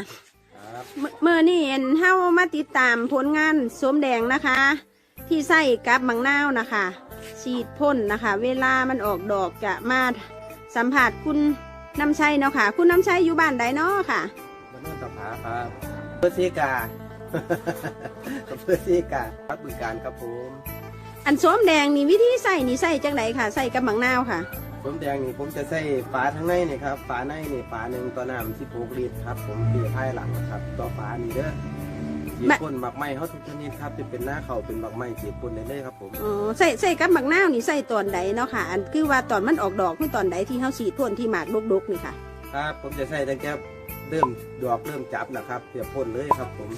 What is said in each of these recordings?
ครับเมื่อเมื่อนี่เห็นเฮามาติดตามผลงานสมแดงนะคะ ที่ใส่กับมังนาวนะคะ ฉีดพ่นนะคะ เวลามันออกดอกจะมาสัมผัสคุณน้ำชัยเนาะค่ะ คุณน้ำชัยอยู่บ้านใดเนาะค่ะบ้านโนนตะผาครับเพื่อซีกาเพื่อซีกาครับบึงการครับผมอันสมแดงนี่วิธีใส่นี่ใส่จังไหนค่ะ ใส่กับมังนาวค่ะ ผมแดงนี่ผมจะใส่ฝาทั้งในนี่ครับฝาในนี่ฝาหนึ่งต่อน้ำสิบหกลิตรครับ ผมปีท้ายหลังครับ ต่อฝานี่เด้อจีบแม่พ่นบักไม้เขาทุกชนิดครับจะเป็นหน้าเขาเป็นบักไม้จีบพ่นได้เลยครับผมอ๋อใส่ใส่กับมังนาวนี่ใส่ตอนใดเนาะค่ะ อันคือว่าตอนมันออกดอกคือตอนใดที่เฮาฉีดพ่นที่หมากดกๆนี่ค่ะ ครับผมจะใส่ตั้งแต่เริ่มดอกเริ่มจับนะครับเสียบพ่นเลยครับผม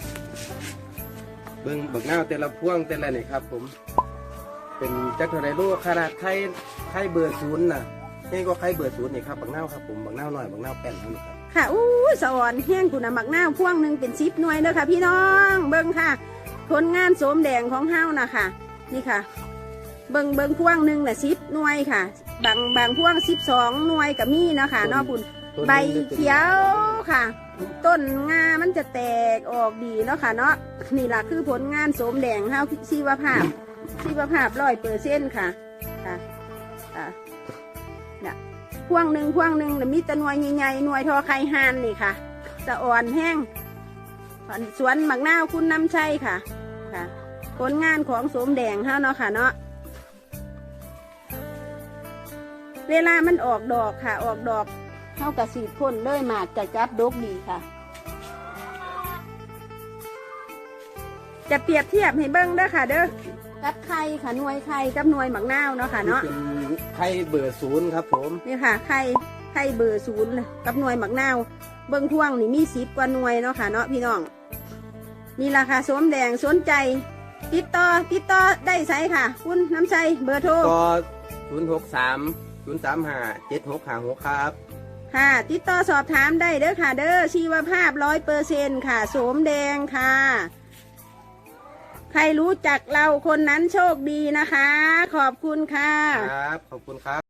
เบิ้งเบิกหน้าแต่ละพ่วงแต่ละนี่ครับ ผม เป็นจักรไรลูกขนาดไข่ไข่เบอร์ศูนย์นะ นี่ก็ไข่เบอร์ศูนย์นี่ครับบักหน้าครับผมบักหน้าหน่อยบักหน้าแป้นเท่านี้ครับค่ะอู้สะอ่อนแห้งคุณน่ะมักนาวพ่วงหนึ่งเป็นซิปหน่วยเด้อค่ะ พี่น้องเบิ่งค่ะผลงานโสมแดงของเฮานะค่ะ นี่ค่ะ เบิ่งเบิ่งพ่วงหนึ่งน่ะซิปหน่วยค่ะ บางบางพ่วงซิปสองหน่วยกับมีเนาะค่ะเนอกบุญต้นใบหนึ่งจะป็นเขียวค่ะ ต้นงามันจะแตกออกดีเนาะค่ะเนาะนี่ล่ะคือผลงานโสมแดงเฮาชีวภาพชีวภาพร้อยเปอร์เซ็นต์ค่ะค่ะค่ะเนี่ย พ่วงหนึ่งพ่วงหนึ่งมีแต่หน่วยใหญ่ๆหน่วยทอไข่หานนี่ค่ะสะอ่อนแห้งสวนหมักหน้าคุณน้ำชัยค่ะค่ะ ผลงานของสมแดงเท่าเนาะค่ะเนาะเวลามันออกดอกค่ะ ออกดอกเท่ากับสีพ่นเลยหมากจะจับดกดีค่ะ จะเปรียบเทียบให้เบิ้งเด้อค่ะ เด้อกับไข่ค่ะหน่วยไข่กับหน่วยหมักนาวเนาะค่ะเนาะเป็นไข่เบอร์ศูนย์ครับผมนี่ค่ะไข่ไข่เบอร์ศูนย์เลยกับหน่วยหมักนาว เบิ้งพ่วงนี่มีสิบกว่าหน่วยเนาะค่ะเนาะพี่น้องนี่ราคาสวมแดงสนใจ ติดต่อติดต่อได้ไสค่ะ คุณน้ำใจเบอร์โทรก็ศูนย์หกสามศูนย์สามห้าเจ็ดหกห้าหกครับค่ะ ติดต่อสอบถามได้เด้อค่ะ เด้อชีวภาพร้อยเปอร์เซนค่ะ โสมแดงค่ะ ใครรู้จักเราคนนั้นโชคดีนะคะ ขอบคุณค่ะ ครับ ขอบคุณครับ